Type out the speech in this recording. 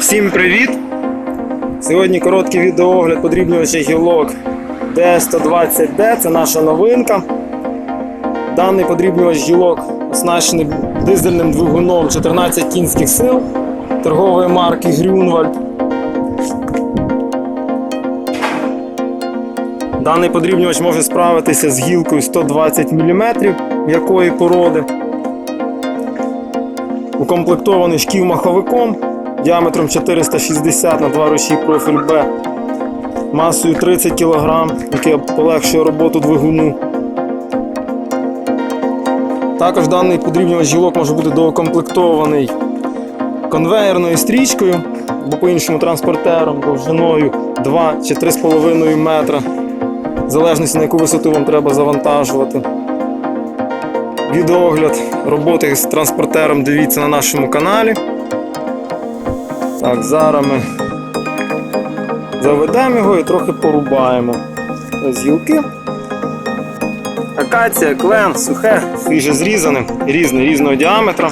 Всім привіт! Сьогодні короткий відеоогляд подрібнювача гілок D120D, це наша новинка. Даний подрібнювач гілок оснащений дизельним двигуном 14 кінських сил торгової марки Grünwald. Даний подрібнювач може справитися з гілкою 120 мм м'якої породи. Укомплектований шків-маховиком діаметром 460 на 2 руші профіль Б, масою 30 кг, яке полегшує роботу двигуну. Також даний подрібнювач гілок може бути доукомплектований конвеєрною стрічкою або по-іншому транспортером довжиною 2 чи 3,5 метра, в залежності на яку висоту вам треба завантажувати. Відеогляд роботи з транспортером дивіться на нашому каналі. Так, зараз ми заведемо його і трохи порубаємо. з гілки. Акація, клен, сухе, свіже зрізане, різне, різного діаметра.